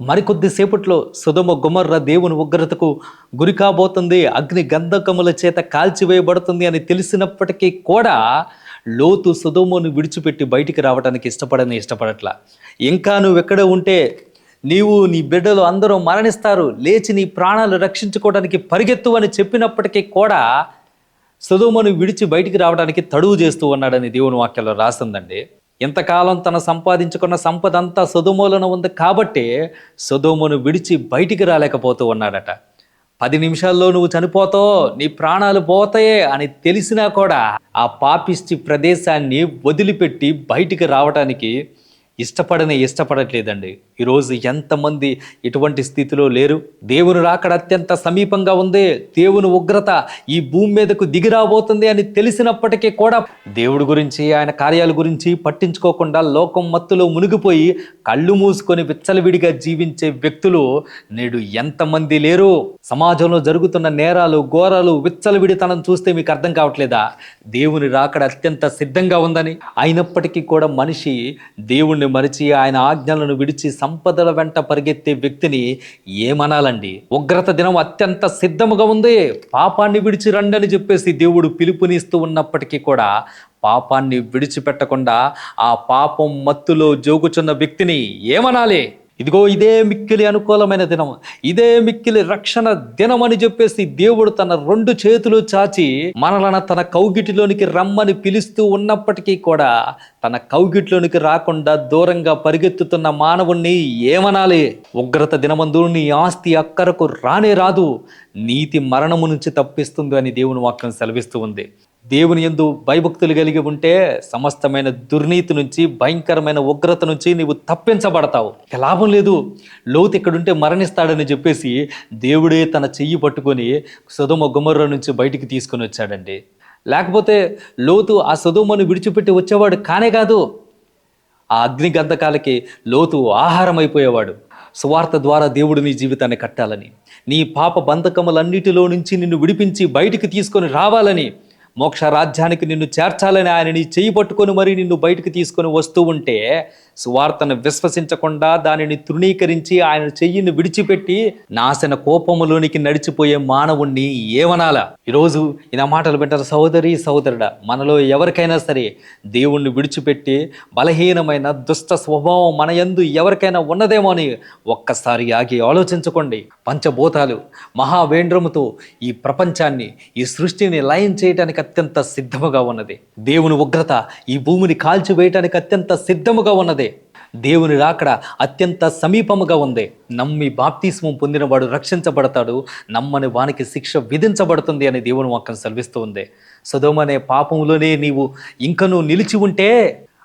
మరికొద్దిసేపట్లో సుధమ గుమర్ర దేవుని ఉగ్రతకు గురి కాబోతుంది. అగ్ని గంధకముల చేత కాల్చివేయబడుతుంది అని తెలిసినప్పటికీ కూడా లోతు సుధోమును విడిచిపెట్టి బయటికి రావడానికి ఇష్టపడని ఇష్టపడట్ల. ఇంకా నువ్వు ఎక్కడ ఉంటే నీవు నీ బిడ్డలు అందరూ మరణిస్తారు. లేచి నీ ప్రాణాలు రక్షించుకోవడానికి పరిగెత్తు అని చెప్పినప్పటికీ కూడా సుధోమును విడిచి బయటికి రావడానికి తడువు చేస్తూ ఉన్నాడని దేవుని వాక్యంలో రాసిందండి ఇంతకాలం తన సంపాదించుకున్న సంపద అంతా సుధుమూలన ఉంది కాబట్టి సుధుమును విడిచి బయటికి రాలేకపోతూ ఉన్నాడట. పది నిమిషాల్లో నువ్వు చనిపోతావు నీ ప్రాణాలు పోతాయే అని తెలిసినా కూడా ఆ పాపిష్టి ప్రదేశాన్ని వదిలిపెట్టి బయటికి రావటానికి ఇష్టపడని ఇష్టపడట్లేదండి. ఈరోజు ఎంతమంది ఇటువంటి స్థితిలో లేరు? దేవుని రాకడ అత్యంత సమీపంగా ఉంది. దేవుని ఉగ్రత ఈ భూమి మీదకు దిగిరాబోతుంది అని తెలిసినప్పటికీ కూడా దేవుడి గురించి ఆయన కార్యాల గురించి పట్టించుకోకుండా లోకం మత్తులో మునిగిపోయి కళ్ళు మూసుకొని విచ్చలవిడిగా జీవించే వ్యక్తులు నేడు ఎంతమంది లేరు? సమాజంలో జరుగుతున్న నేరాలు ఘోరాలు విచ్చలవిడితనం చూస్తే మీకు అర్థం కావట్లేదా? దేవుని రాకడ అత్యంత సిద్ధంగా ఉందని. అయినప్పటికీ కూడా మనిషి దేవుణ్ణి మరిచి ఆయన ఆజ్ఞలను విడిచి సంపదల వెంట పరిగెత్తే వ్యక్తిని ఏమనాలండి? ఉగ్రత దినం అత్యంత సిద్ధముగా ఉంది. పాపాన్ని విడిచి రండి అని చెప్పేసి దేవుడు పిలుపునిస్తూ ఉన్నప్పటికీ కూడా పాపాన్ని విడిచిపెట్టకుండా ఆ పాపం మత్తులో జోగుచున్న వ్యక్తిని ఏమనాలి? ఇదిగో ఇదే మిక్కిలి అనుకూలమైన దినం ఇదే మిక్కిలి రక్షణ దినం అని చెప్పేసి దేవుడు తన రెండు చేతులు చాచి మనలను తన కౌగిటిలోనికి రమ్మని పిలుస్తూ ఉన్నప్పటికీ కూడా తన కౌగిట్లోనికి రాకుండా దూరంగా పరిగెత్తుతున్న మానవుణ్ణి ఏమనాలి? ఉగ్రత దినమందు నీ ఆస్తి అక్కరకు రానే రాదు. నీతి మరణము నుంచి తప్పిస్తుంది అని దేవుని వాక్యం సెలవిస్తూ ఉంది. దేవుని ఎందు భయభక్తులు కలిగి ఉంటే సమస్తమైన దుర్నీతి నుంచి భయంకరమైన ఉగ్రత నుంచి నీవు తప్పించబడతావు. ఇక లాభం లేదు. లోతు ఇక్కడుంటే మరణిస్తాడని చెప్పేసి దేవుడే తన చెయ్యి పట్టుకొని సుధమ గుమర్ర నుంచి బయటికి తీసుకొని వచ్చాడండి. లేకపోతే లోతు ఆ సుధుమను విడిచిపెట్టి వచ్చేవాడు కానే కాదు. ఆ అగ్ని గంధకాలకి లోతు ఆహారం అయిపోయేవాడు సువార్త ద్వారా దేవుడు నీ జీవితాన్ని కట్టాలని నీ పాప బంధకములన్నిటిలో నుంచి నిన్ను విడిపించి బయటికి తీసుకొని రావాలని మోక్ష రాజ్యానికి నిన్ను చేర్చాలని ఆయన నీ చెయ్యి పట్టుకొని మరి నిన్ను బయటకు తీసుకొని వస్తూ ఉంటే సువార్తను విశ్వసించకుండా దానిని తృణీకరించి ఆయన చెయ్యిని విడిచిపెట్టి నాశన కోపములోనికి నడిచిపోయే మానవుణ్ణి ఏమనాలా? ఈరోజు ఈ మాటలు వింటారు సహోదరి సహోదరుడా మనలో ఎవరికైనా సరే దేవుణ్ణి విడిచిపెట్టి బలహీనమైన దుష్ట స్వభావం మన యందు ఎవరికైనా ఉన్నదేమో అని ఒక్కసారి ఆగి ఆలోచించుకోండి. పంచభూతాలు మహావేంద్రముతో ఈ ప్రపంచాన్ని ఈ సృష్టిని లయం చేయడానికి అత్యంత సిద్ధముగా ఉన్నది. దేవుని ఉగ్రత ఈ భూమిని కాల్చివేయటానికి అత్యంత సిద్ధముగా ఉన్నది. దేవుని రాకడ అత్యంత సమీపముగా ఉంది. నమ్మి బాప్తిస్మం పొందినవాడు రక్షించబడతాడు. నమ్మని వానికి శిక్ష విధించబడుతుంది అని దేవుని వాక్యం సెలవిస్తూ ఉంది సదోమనే పాపంలోనే నీవు ఇంకనూ నిలిచి ఉంటే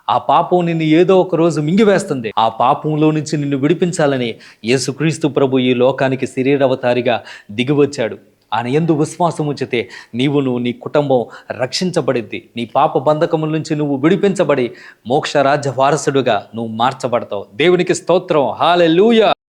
ఆ పాపం నిన్ను ఏదో ఒక రోజు మింగివేస్తుంది. ఆ పాపంలో నుంచి నిన్ను విడిపించాలని యేసుక్రీస్తు ప్రభు ఈ లోకానికి శరీరవతారిగా దిగివచ్చాడు. ఆయన ఎందు విశ్వాసం ఉంచితే నువ్వు నీ కుటుంబం రక్షించబడిద్ది. నీ పాప బంధకముల నుంచి నువ్వు విడిపించబడి మోక్ష రాజ్య వారసుడుగా నువ్వు మార్చబడతావు. దేవునికి స్తోత్రం. హాలెలూయా.